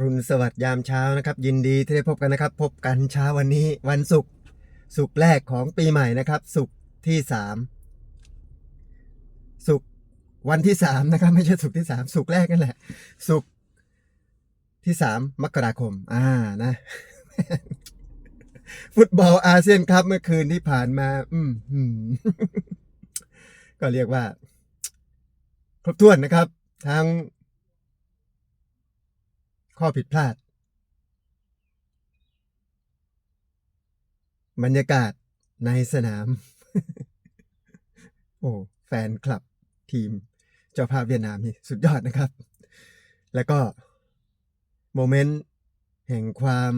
รุณสวัสดิ์ยามเช้านะครับ ยินดีที่ได้พบกันนะครับ พบกันเช้าวันนี้วันศุกร์ศุกร์แรกของปีใหม่นะครับศุกร์ที่สามศุกร์วันที่สามนะครับ ไม่ใช่ศุกร์ที่สามศุกร์แรกนั่นแหละศุกร์ที่สามมกราคม อ่านะ ฟุตบอลอาเซียนครับเมื่อคืนที่ผ่านมา อืมหืมก็เรียกว่า ครบถ้วนนะครับ ทั้ง ข้อผิดพลาด บรรยากาศในสนาม โอ้ แฟนคลับทีม เจ้าภาพเวียดนามนี่สุดยอดนะครับ แล้วก็ โมเมนต์ แห่งความ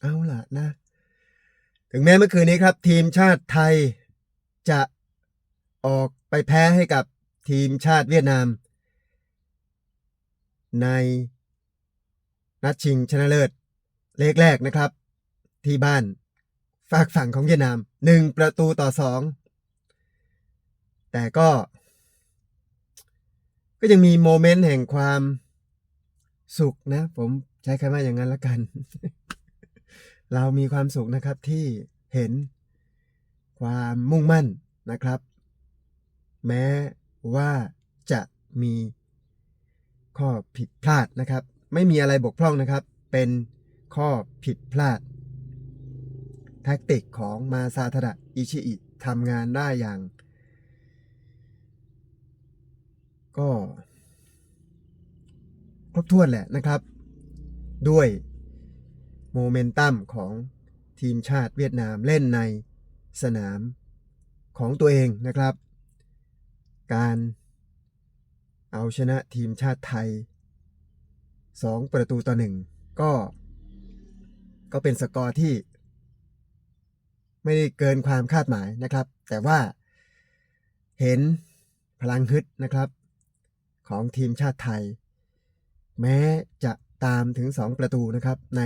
เอาล่ะนะ ถึงแม้เมื่อคืนนี้ครับ ทีมชาติไทยจะออกไปแพ้ให้กับทีมชาติเวียดนาม ในนัดชิงชนะเลิศเลขแรกนะครับ ที่บ้านฝากฝั่งของเวียดนามหนึ่งประตูต่อสองแต่ก็ ก็ยังมีโมเมนต์แห่งความสุขนะ ผมใช้คำว่าอย่างนั้นละกัน เรามีความสุขนะครับที่เห็นความมุ่งมั่นนะครับ แม้ว่าจะมี ข้อผิดพลาดนะครับ ไม่มีอะไรบกพร่องนะครับ เป็นข้อผิดพลาด แท็กติกของมาซาทดะอิชิอิทำงานได้อย่าง ก็ครบถ้วนแหละนะครับ ด้วยโมเมนตัมของทีมชาติเวียดนามเล่นในสนามของตัวเองนะครับ การ เอาชนะทีมชาติไทย 2 ประตูต่อหนึ่งก็ ก็เป็นสกอร์ที่ ไม่ได้เกินความคาดหมายนะครับ แต่ว่าเห็นพลังฮึดนะครับ ของทีมชาติไทย แม้จะตามถึง 2 ประตูนะครับ ใน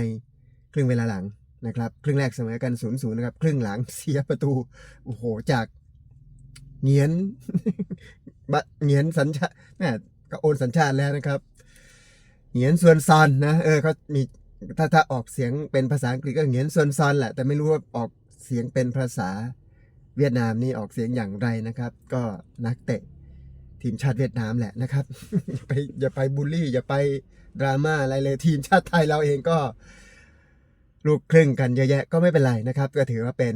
ครึ่งเวลาหลังนะครับ ครึ่งแรกเสมอกัน0-0นะครับ ครึ่งหลังเสียประตู โอ้โห จากเงียน บะเงียนสัญชาติแม่ก็โอนสัญชาติแล้วนะครับเงียนส่วนซอนนะ เออเขามีถ้าถ้าออกเสียงเป็นภาษาอังกฤษก็เงียนส่วนซอนแหละ แต่ไม่รู้ว่าออกเสียงเป็นภาษาเวียดนามนี่ออกเสียงอย่างไรนะครับ ก็นักเตะทีมชาติเวียดนามแหละนะครับ อย่าไปอย่าไปบูลลี่ อย่าไปดราม่าอะไรเลยทีมชาติไทยเราเองก็ ลูกครึ่งกันเยอะแยะก็ไม่เป็นไรนะครับ ก็ถือว่าเป็น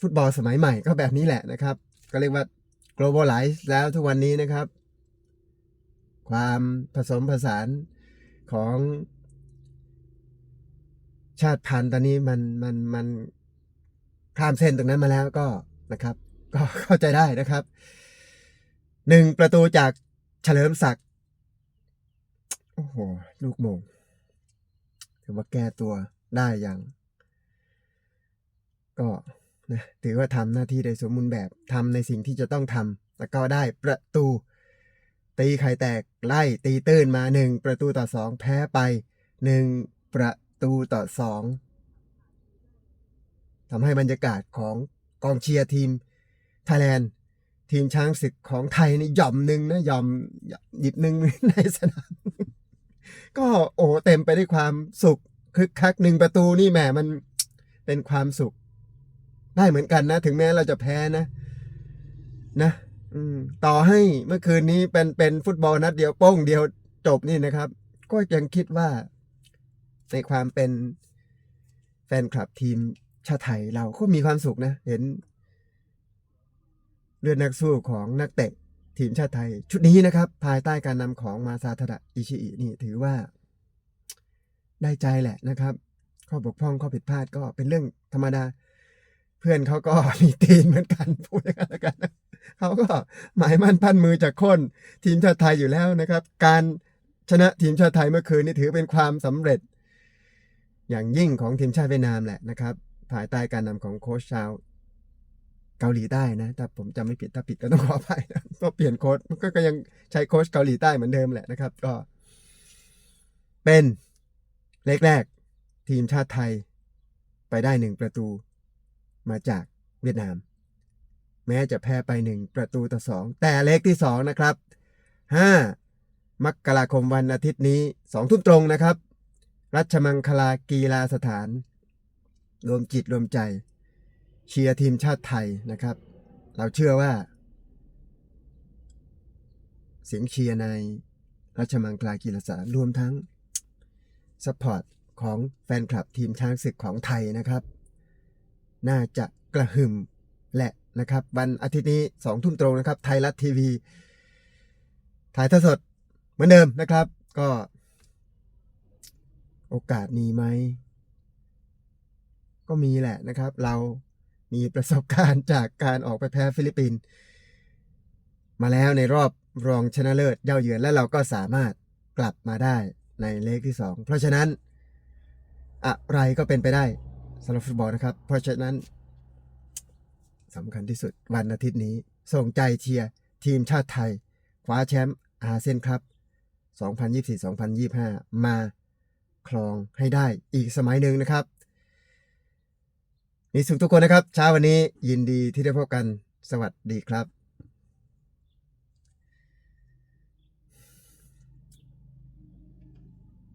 ฟุตบอลสมัยใหม่ก็แบบนี้แหละนะครับ ก็เรียกว่า globalize แล้วทุกวันนี้นะครับ ความผสมผสานของชาติพันธุ์ตอนนี้มันมันมันข้ามเส้นตรงนั้นมาแล้วก็นะครับ ก็เข้าใจได้นะครับหนึ่งประตูจากเฉลิมศักดิ์โอ้โห ลูกโมงถือว่าแก้ตัวได้อย่าง ก็ นะถือว่าทำหน้าที่ได้สมบูรณ์แบบทำในสิ่งที่จะต้องทำแล้วก็ได้ประตู ตีไข่แตกไล่ตีตื้นมาหนึ่งประตูต่อสองแพ้ไปหนึ่งประตูต่อสองทำให้บรรยากาศของกองเชียร์ทีมไทยแลนด์ทีมช้างศึกของไทยนี่ย่อมหนึ่งนะย่อมหยิบหนึ่งในสนามก็โอ้เต็มไปด้วยความสุขคึกคักหนึ่งประตูนี่แหมมันเป็นความสุข ได้เหมือนกันนะ ถึงแม้เราจะแพ้นะ นะต่อให้เมื่อคืนนี้เป็นเป็นฟุตบอลนัดเดียวโป้งเดียวจบนี่นะครับ ก็ยังคิดว่าในความเป็นแฟนคลับทีมชาติไทยเราก็มีความสุขนะ เห็น เลือดนักสู้ของนักเตะทีมชาติไทย ชุดนี้นะครับ ภายใต้การนำของมาซาทดะอิชิอินี่ถือว่าได้ใจแหละนะครับ ข้อบกพร่องข้อผิดพลาดก็เป็นเรื่องธรรมดา เพื่อนเขาก็มีตีนเหมือนกันพูดอย่างนั้นแล้วกันเขาก็หมายมั่นปั้นมือจากคนทีมชาติไทยอยู่แล้วนะครับ การชนะทีมชาติไทยเมื่อคืนนี่ถือเป็นความสำเร็จ อย่างยิ่งของทีมชาติเวียดนามแหละนะครับภายใต้การนำของโค้ชชาวเกาหลีใต้นะถ้าผมจำไม่ผิดถ้าผิดก็ต้องขออภัยนะก็เปลี่ยนโค้ชก็ก็ยังใช้โค้ชเกาหลีใต้เหมือนเดิมแหละนะครับ ก็ เป็นเลขแรกทีมชาติไทยไปได้หนึ่งประตู มาจากเวียดนาม แม้จะแพ้ไปหนึ่งประตูต่อสองแต่เลขที่สองนะครับห้ามกราคมวันอาทิตย์นี้สองทุ่มตรงนะครับ รัชมังคลากีฬาสถาน รวมจิตรวมใจ เชียร์ทีมชาติไทยนะครับ เราเชื่อว่า เสียงเชียร์ในรัชมังคลากีฬาสถานรวมทั้งสปอร์ตของแฟนคลับทีมช้างศึกของไทยนะครับ น่าจะกระหึ่มแหละนะครับ วันอาทิตย์นี้สองทุ่มตรงนะครับ ไทยรัฐทีวี ถ่ายทอดสดเหมือนเดิมนะครับ ก็โอกาสมีไหม ก็มีแหละนะครับ เรามีประสบการณ์จากการออกไปแพ้ฟิลิปปินส์มาแล้วในรอบรองชนะเลิศเย่าเยือนและเราก็สามารถกลับมาได้ในเลขที่สองเพราะฉะนั้น อะไรก็เป็นไปได้ สำหรับฟุตบอลนะครับ เพราะฉะนั้นสำคัญที่สุดวันอาทิตย์นี้ ส่งใจเชียร์ ทีมชาติไทยคว้าแชมป์อาเซียนครับ 2024-2025 มาครองให้ได้อีกสมัยหนึ่งนะครับ มีสุขทุกคนนะครับ เช้าวันนี้ยินดีที่ได้พบกันสวัสดีครับ